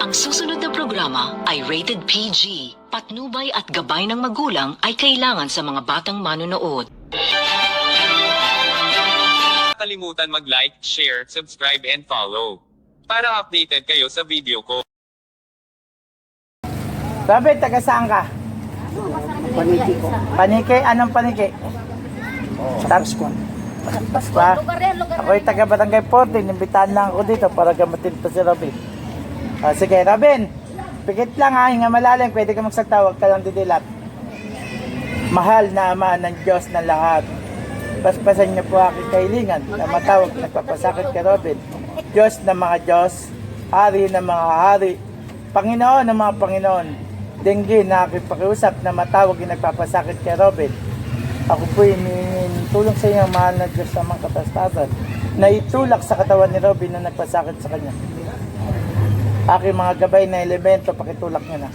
Ang susunod na programa ay rated PG. Patnubay at gabay ng magulang ay kailangan sa mga batang manonood. kalimutan mag-like, share, subscribe and follow. Para updated kayo sa video ko. Sabi, taga saan ka? Paniki ko. Panike? Anong panike? Tapos ko. Pa? Lugar yan, lugar Ako'y taga Barangay 14. Imbitahan lang ako dito para gamatin pa si Robin. Ah, sige, Robin. Pikit lang ha, hinga malalim. Pwede ka magsagtawag ka lang didilat. Mahal na ama ng Diyos ng lahat. Paspasan niyo po aking kahilingan na matawag nagpapasakit kay Robin. Diyos ng mga Diyos, Hari ng mga Hari, Panginoon ng mga Panginoon, Denggi na aking pakiusap na matawag yung nagpapasakit kay Robin. Ako po hinihingin tulong sa inyo, mahal na Diyos sa mga katastasan, na itulak sa katawan ni Robin na nagpasakit sa kanya. Aking mga gabay na elemento, pakitulak niyo na.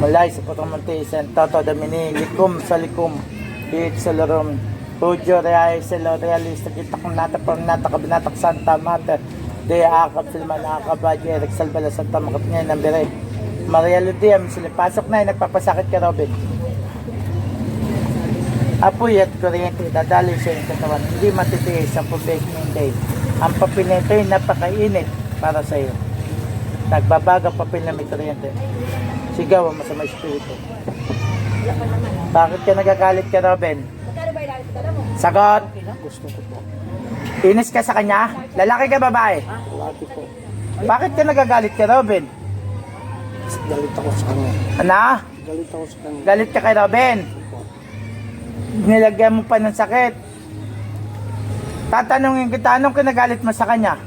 Malay sa Putamonte, San Toto Domini, Likum sa Likum, Hit sa Larom, Pujo Reay sa Lorealista, Kita kong nata pang nata kabinatak Santa Mater, De Akab Filman Akab Baji, Eric Salbala Santa Makap niya ng Bire. Maria Ludia, sila pasok na, yung nagpapasakit kay Robin. Apoy at kuryente, dadali sa iyong katawan, hindi matitiis ang pubig hindi. Ang papel nito ay napakainit para sa iyo. Nagbabaga papel na may kuryente. Sigaw ang masama espiritu. Bakit ka nagagalit ka, Robin? Sagot! Gusto ko po. Inis ka sa kanya? Lalaki ka babae? Po. Bakit ka nagagalit ka, Robin? Galit ako sa kanya. Ano? Galit ako sa kanya. Galit ka kay Robin? Nilagyan mo pa ng sakit. Tatanungin kita, anong kinagalit mo sa kanya?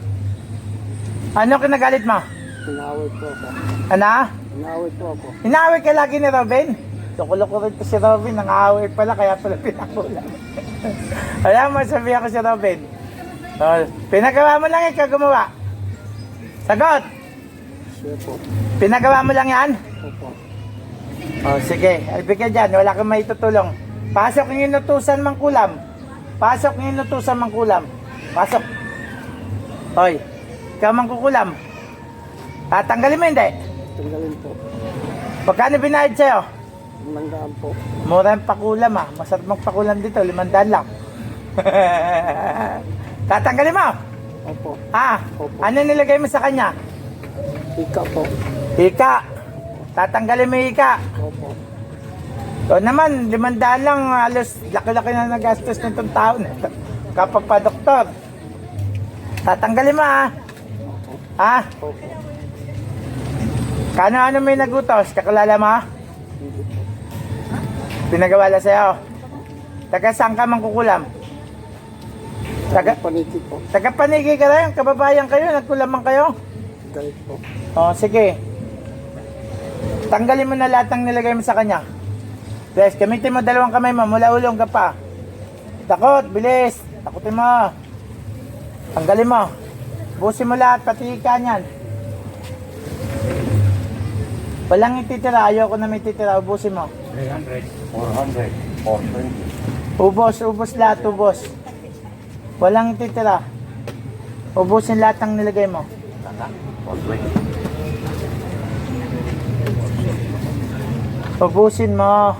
Ano kinagalit mo? Inaway po ako. Ano? Inaway po ako. Inaaway ka lagi ni Robin? Loko-loko rin to si Robin, nangaaway pala, kaya pala pinakulang. Alam mo, sabi ako si Robin. Oh, pinagawa mo lang ikaw gumawa. Sagot! Siya po. Pinagawa mo lang yan? Opo. Oh, sige, albig ka dyan, wala kang may tutulong. Pasok ng inutusan mang kulam. Pasok ng inutusan mang kulam. Pasok. Hoy, ikaw mang kukulam. Tatanggalin mo hindi. Tanggalin po. Pagkano binayad sa'yo? Manggaan po. Mura yung pakulam ah. Masarap magpakulam dito, limandaan lang. Tatanggalin mo? Opo. Ah, Opo. ano nilagay mo sa kanya? Ika po. Hika. Tatanggalin mo yung hika. Opo. O naman, limandaan lang, halos laki-laki na nagastos nitong taon. Kapag pa doktor. Tatanggalin mo ah. Ha? Opo. Kano ano may nagutos? Kakalala mo? Hindi po. Pinagawa lang sa'yo. Taga saan ka mangkukulam? Taga, Paniki po. taga panigi ka rin, kababayan kayo, nagkulaman kayo. Galit po. O, sige. Tanggalin mo na lahat ng nilagay mo sa kanya. Yes, gamitin mo dalawang kamay mo, mula ulong ka pa. Takot, bilis. Takutin mo. Tanggalin mo. Busin mo lahat, pati ka niyan. Walang ititira, ayoko na may titira, ubusin mo. 300, 400, 420. Ubos, ubos lahat, ubos. Walang titira. Ubusin lahat ng nilagay mo. Tata, 420. Ubusin mo.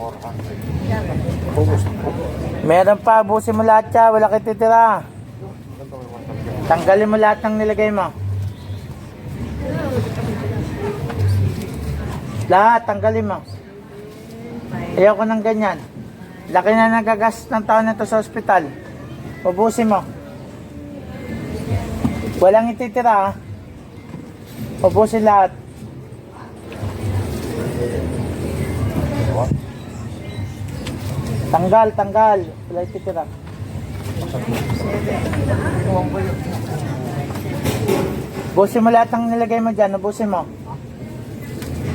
400. Ubus. Meron pa, ubusin mo lahat siya, wala kayo titira. Tanggalin mo lahat ng nilagay mo. Lahat, tanggalin mo. Ayoko ng ganyan. Laki na nagagas ng taon na to sa ospital. Ubusin mo. Walang ititira, ha? Ubusin lahat. Tanggal, tanggal. Wala ititira. Busin mo lahat ng nilagay mo dyan. Ubusin mo.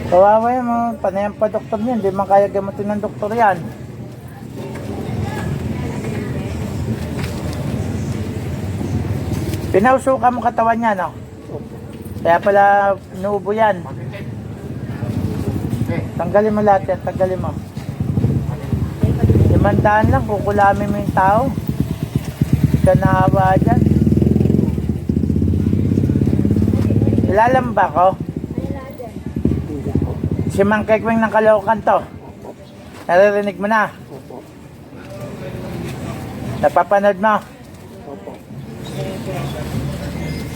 Kawawa yan mo. Panayan pa doktor niyan. Hindi man kaya gamutin ng doktor yan. Pinausukan mo katawan niya, no? Kaya pala inuubo yan. Tanggalin mo lahat yan. Tanggalin mo. Limandaan lang. Kukulamin mo yung tao. Hindi ka naawa dyan. Ilalamba ko. Si Mang Kekwing ng Caloocan to. Naririnig mo na. Opo. Napapanood mo. Opo.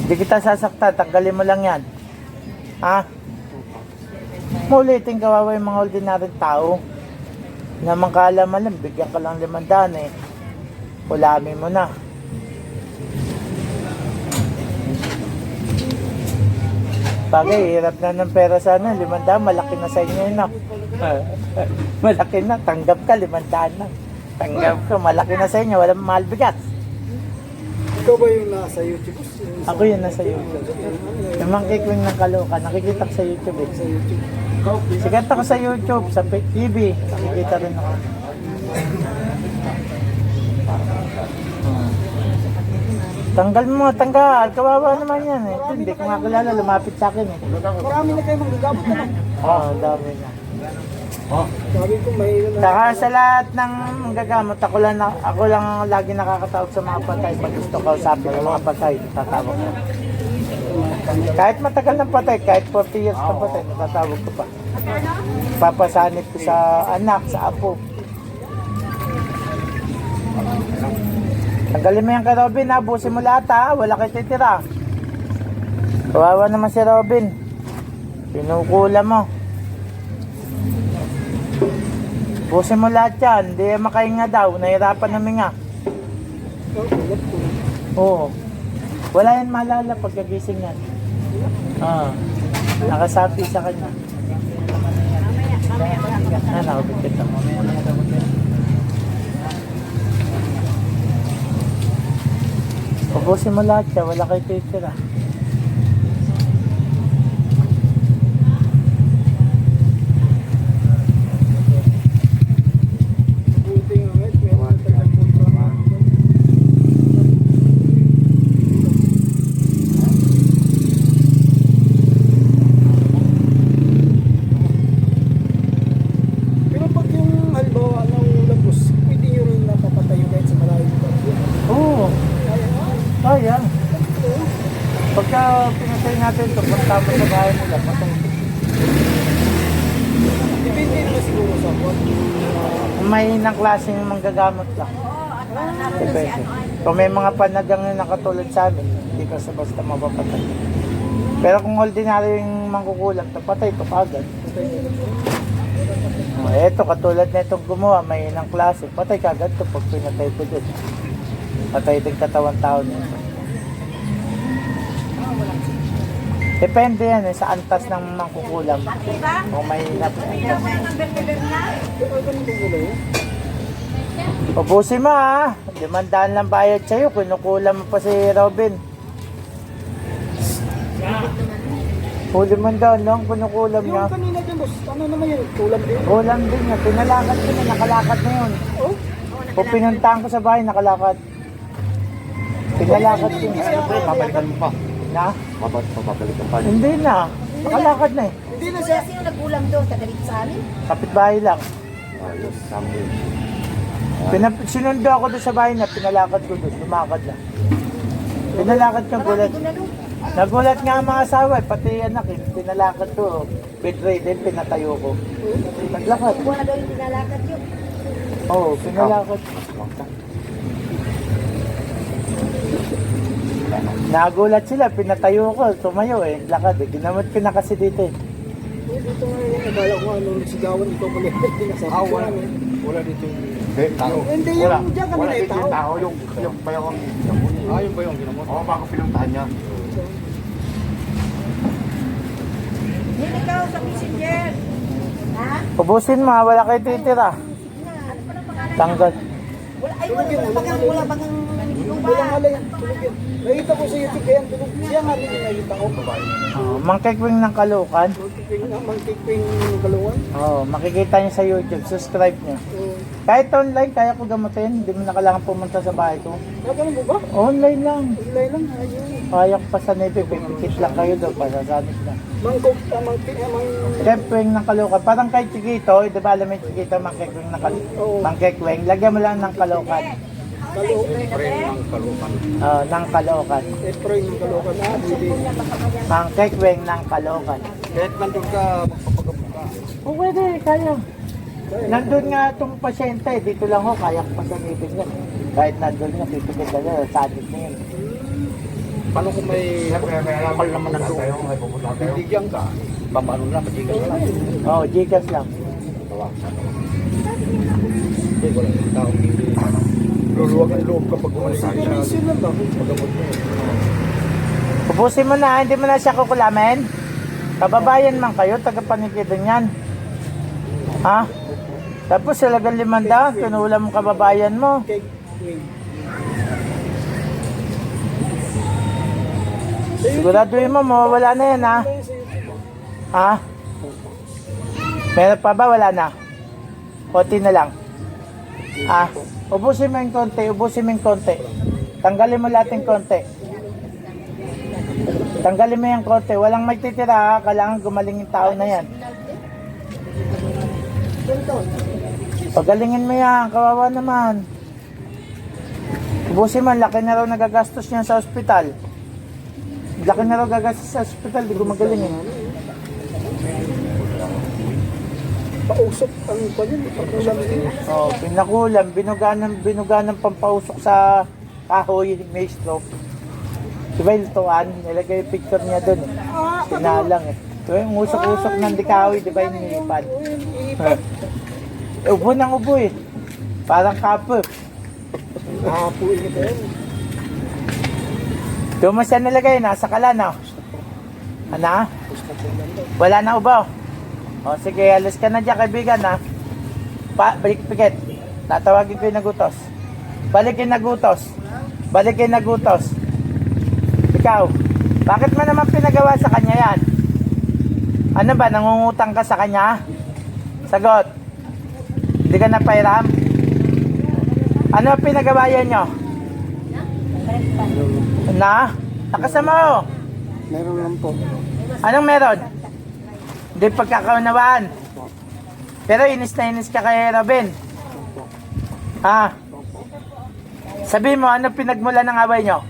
Hindi kita sasaktan. Tanggalin mo lang yan. Ha? Maulitin kawawa yung mga ordinaryong tao. Naman kaalaman lang, bigyan ka lang limandaan eh. Ulamin mo na. Bagay, hirap na ng pera sana. Limandaan, malaki na sa inyo yun. No? malaki na, tanggap ka, limandaan na. Tanggap ka, malaki na sa inyo, walang mahal bigat. Ikaw ba yung nasa YouTube? Yung Ako yun nasa YouTube. Yung mga kikwing ng kaloka, nakikita ko sa YouTube eh. Sikat ako sa YouTube, sa TV, nakikita rin ako. Tanggal mo, tanggal. Kawawa naman yan eh. Ito, hindi ko nga kilala, lumapit sa akin eh. Marami na kayo manggagamot naman. Oo, oh, dami na. Sabi ko may na. Saka sa lahat ng gagamot, ako lang, na- ako lang ang lagi nakakatawag sa mga patay. Pag gusto kausapin ng mga patay, tatawag ko. Kahit matagal ng patay, kahit 40 years na patay, natatawag ko pa. Papasanit ko sa anak, sa apo. Tanggalin mo yan kay Robin, ha? Busin mo lahat, ha? Wala kayo titira. Kawawa naman si Robin. Pinukula mo. Busin mo lahat yan. Hindi makahinga daw. Nahirapan namin nga. Oo. Wala yan malala pagkagising yan. Ah. Nakasabi sa kanya. Ah, nakabigit ako. Ubusin mo lahat yan. Wala kayo titira. Buti nga ngayon, may mga taga-punta. Pero pag yung halimbawa ng lagos, pwede nyo rin napapatayo kahit sa malayo mo. Oo. Kaya nga. Kaya. Pagka pinatay natin ito, pagtapos sa bahay nila, patay. Depende naman siguro sa kwan. May nang klaseng manggagamot lang. Depende. Kung may mga panagang na nakatulad sa amin, hindi ka sa basta mapapatay. Pero kung ordinaryo yung mangkukulam, tapatay ito kagad. Oh, eto, katulad na itong gumawa, may inang klase, patay kagad to pag pinatay ko dun. Patay din katawan tao nito. Depende yan eh, sa antas ng mangkukulam. Kung may yun. Ubusin mo ha. Limandaan lang bayad sa'yo. Kinukulam mo pa si Robin. Huli man daw lang, kinukulam niya. Yung kanina dyan boss, ano naman yun? Kulam din. Kulam din niya. Pinalakad ko na, nakalakad na yun. Oh? Kung pinuntahan ko sa bahay, nakalakad. Pinalakad ko na. Babalikan mo pa. Na? Babalik pa, babalikan pa. Hindi na. Nakalakad na eh. Hindi na siya. Sino nagkulang doon? Tagalit sa amin? Kapitbahay lang. Ayos, something. Pinap sinundo ako doon sa bahay na pinalakad ko doon. Lumakad lang. Pinalakad ko gulat. Nagulat nga ang mga asawa, eh, pati anak eh. Pinalakad ko, bedridden, pinatayo ko. Naglakad. Buwan na daw yung pinalakad yun. Oo, oh, pinalakad. Nagulat sila, pinatayo ko, tumayo eh, lakad eh. Ginamot ko na kasi dito eh. Eh, Dito nga yun, akala ko ano, sigawan ikaw pala yung pinasabi ko. ano. Wala dito yung... Hindi, tao. Hindi, Wala. yung dyan kanina Wala yung dito tao. yung tao. Yung, yung yung ginamot. Ah, yung ba yung ginamot? Oo, bago pinuntahan niya. Hindi ikaw sa messenger. Ha? Ubusin mo, ha, wala kayo titira. Na, ano? Tanggal. Wala, ay, wala, wala wala bagang lupa. Walang alay yan, tulog yan. Nakita ko sa YouTube kaya tulog. Siya nga din yung nakita ko. Oh, mangkekwing ng kalukan. Magkiping na, magkiping kaluwan. Oh, makikita niyo sa YouTube, subscribe niyo. So, Kahit online, kaya ko gamutin. Hindi mo na kailangan pumunta sa bahay ko. nagano mo ba? Online lang. Ilay lang, ayun. Kaya ko pa sa Navy, pipikit lang kayo doon, pasasanit lang. Mangkok, ah, mangkik, ah, mang... Ng kalukan. Parang kay Chiquito, eh, di ba alam mo yung Chiquito, mangkekweng ng kalukan. Oo. Mangkekweng, lagyan mo lang ng kalukan. Kalo, Oh, ng Caloocan. Efrain ng Caloocan. Ah, pwede. Ang kekweng ng Caloocan. Kahit nandun ka, magpapagabot ka. O pwede, kaya. Nandun nga itong pasyente, dito lang ho, kaya ko pasamipin niya. Kahit nandun nga, pipigil na niya, sadik na yun. Paano kung may kapal naman nandun? Bibigyan ka. Paano na, pagigas ka lang. Oo, oh, Gcash lang. Hindi, wala yung taong hindi. Luluwag ang loob kapag sa Supervision lang ba? pagabot mo. Ubusin mo na, hindi mo na siya kukulamin. Kababayan man kayo, tagapanikidan yan. Ha? Tapos salagang limanda, kinulam mo kababayan mo. Siguraduhin mo, mawawala na yan ha. Ha? Meron pa ba? Wala na. Konti na lang. Ha? Ubusin mo yung konti, ubusin mo yung konti. Tanggalin mo lahat yung konti. Tanggalin mo yung konti. Walang may titira ha. Kailangan gumaling yung tao na yan. Pagalingin mo yan. Kawawa naman. Ubusin mo, laki na raw nagagastos niya sa ospital. Laki na raw gagastos sa ospital, di ko magaling eh. Pausok ang panyan. Pakulam din. Oh, pinakulam, binuga ng, binuga ng pampausok sa kahoy, may stroke. Di ba yung tuwan? Nilagay yung picture niya eh. Pinalang eh. Di ba yung usok-usok ng dikahoy, di ba yung nilipad? Eh, ubo ng ubo eh. Parang kapo. Ahapuin ito yan. Doon mo siya nilagay, nasa kalan oh. Ano? Wala na ubo. O sige, alis ka na dyan kaibigan ha. Pa, balik pikit. Tatawagin ko yung nagutos. Balikin nagutos. Balikin nagutos. Ikaw, bakit mo naman pinagawa sa kanya yan? Ano ba, nangungutang ka sa kanya? Sagot. Hindi ka napairam? Ano pinagawa yan nyo? Na? Nakasama mo? Meron lang po. Anong meron? Hindi pagkakaunawaan. Pero inis na inis ka kay Robin. Ha? Sabi mo, ano pinagmula ng away nyo?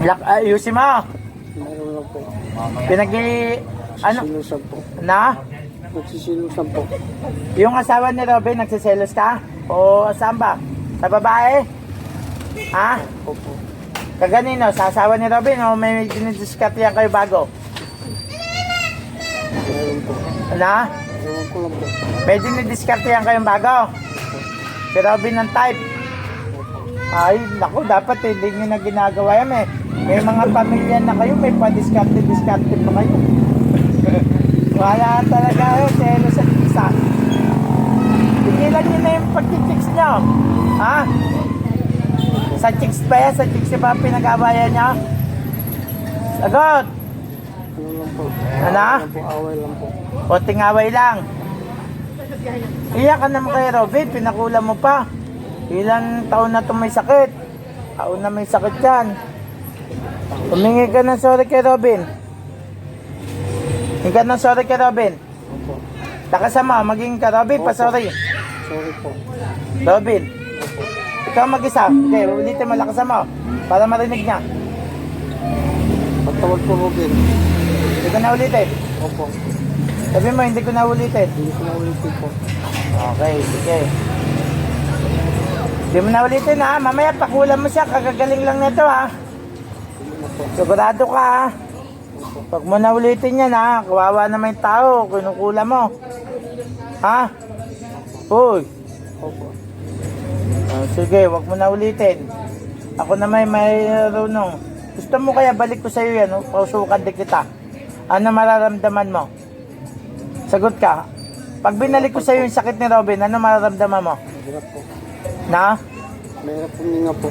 Lak ayusin mo. Pinag ano? Sinusan po. Na? Nagsisinusan po. Yung asawa ni Robin, nagsiselos ka? O saan ba? Sa babae? Ha? Opo. Kaganino, sa asawa ni Robin o may dinidiskarte yan kayo bago? Meron po. Na? Ewan ko lang po. May dinidiskarte yan kayong bago? Si Robin ng type. Ay, naku, dapat eh, hindi nyo na ginagawa yan eh. May mga pamilya na kayo, may pa-discarte-discarte pa kayo. Wala talaga kayo, selo sa isa. Tigilan nyo na yung pagtichicks nyo. Ha? Sa chicks pa yan, sa chicks ba pinag-abayan nyo? Sagot! Ano po. Ano? Away lang po. Konting away lang. Iyak ka naman kay Robin, pinakulam mo pa. Ilan taon na ito may sakit? Taon na may sakit yan. Humingi ka ng sorry kay Robin. Humingi ka ng sorry kay Robin. Opo. Takasama, maging ka Robin, pa sorry. Sorry po. Robin. Ikaw mag-isa. Okay, ulitin mo lakas mo. Para marinig niya. Patawad po, Robin. Hindi ko na ulitin. Opo. Sabi mo, hindi ko na ulitin. Hindi ko na ulitin po. Okay, sige. Hindi mo na ulitin ha. Mamaya pakulan mo siya. Kagagaling lang nito ha. Sigurado ka ha. Pag mo na ulitin yan ha. Kawawa naman yung tao. Kinukula mo. Ha? Uy. Opo. Oh, sige, wag mo na ulitin. Ako na may mayroonong. Gusto mo kaya balik ko sa iyo yan. oh? Pausukan din kita. Ano mararamdaman mo? Sagot ka. Pag binalik ko sa iyo yung sakit ni Robin, ano mararamdaman mo? Hirap po. Na? Mahirap po nga po.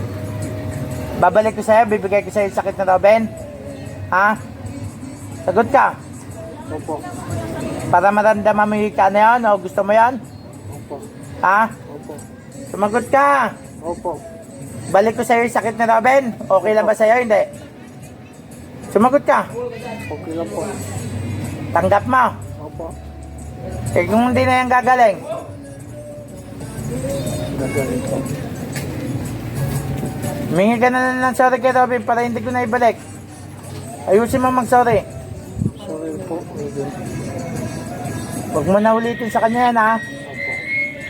Babalik ko sa'yo, bibigay ko sa'yo yung sakit na Robin? Ha? Sagot ka. Opo. Para maramdaman mo yung ka na yun, o gusto mo yan? Opo. Ha? Opo. Sumagot ka. Opo. Balik ko sa'yo yung sakit na Robin? Okay lang ba sa'yo? Hindi. Sumagot ka. Okay lang po. Tanggap mo. Opo. Eh kung hindi na yan gagaling, ganito. Mingi ka na lang ng sorry kay Robin para hindi ko na ibalik. Ayusin mo mag-sorry. Sorry po. Robin. Huwag mo na ulitin sa kanya yan ha.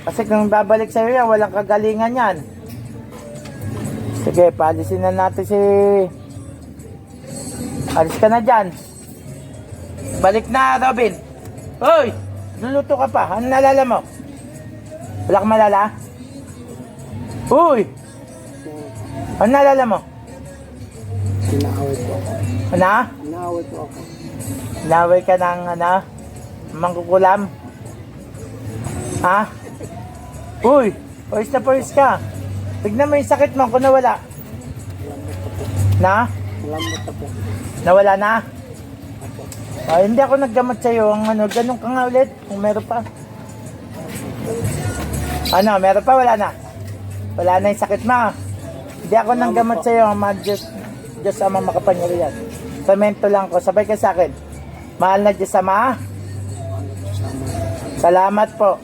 Kasi kung babalik sa'yo yan, walang kagalingan yan. Sige, paalisin na natin si... Alis ka na dyan. Balik na, Robin. Hoy! Luluto ka pa. Ano nalala mo? Wala kang malala? Uy! Ano nalala mo? Inaaway po ako. Ano? Inaaway po ako. Naway ka ng ano? Mangkukulam? Ha? Uy! Pawis na pawis ka. Tignan mo yung sakit mo kung nawala. Na? Salamat na po. Nawala na? Ah, hindi ako naggamot sa'yo. Ang ano, ganun ka nga ulit. Kung meron pa. Ano, meron pa? Wala na? Wala na yung sakit mo. Hindi ako nang gamot sa'yo. Mga Diyos, Diyos ama makapangyarihan. Semento lang ko. Sabay ka sa akin. Mahal na Diyos ama. Salamat po.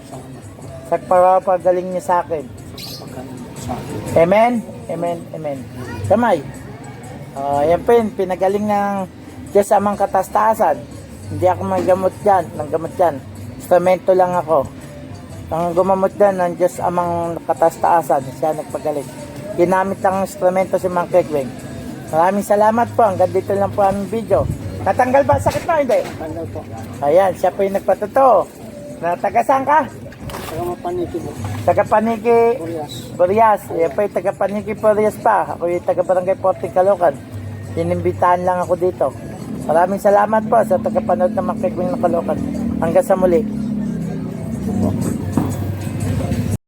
Sa pagpapagaling niyo sa akin. sa akin. Amen? Amen? Amen. Kamay. Uh, yan po yun, pinagaling ng Diyos amang katastasan. Hindi ako manggamot dyan, ng gamot dyan. Instrumento lang ako. Ang gumamot dyan ng Diyos amang katastasan, siya nagpagaling. Ginamit lang ang instrumento si Mang Kekweng. Maraming salamat po, hanggang dito lang po ang video. Natanggal ba sakit mo? Hindi. Tanggal po. Ayan, siya po yung nagpatotoo. Natagasan ka? Saka mapaniki po. Taga Paniki, Kurias. Burias, eh, pa yung taga Paniki Burias pa. Ako yung taga Barangay Porting Caloocan. Inimbitahan lang ako dito. Maraming salamat po sa tagapanood ng Makikwing ng Caloocan. Hanggang sa muli.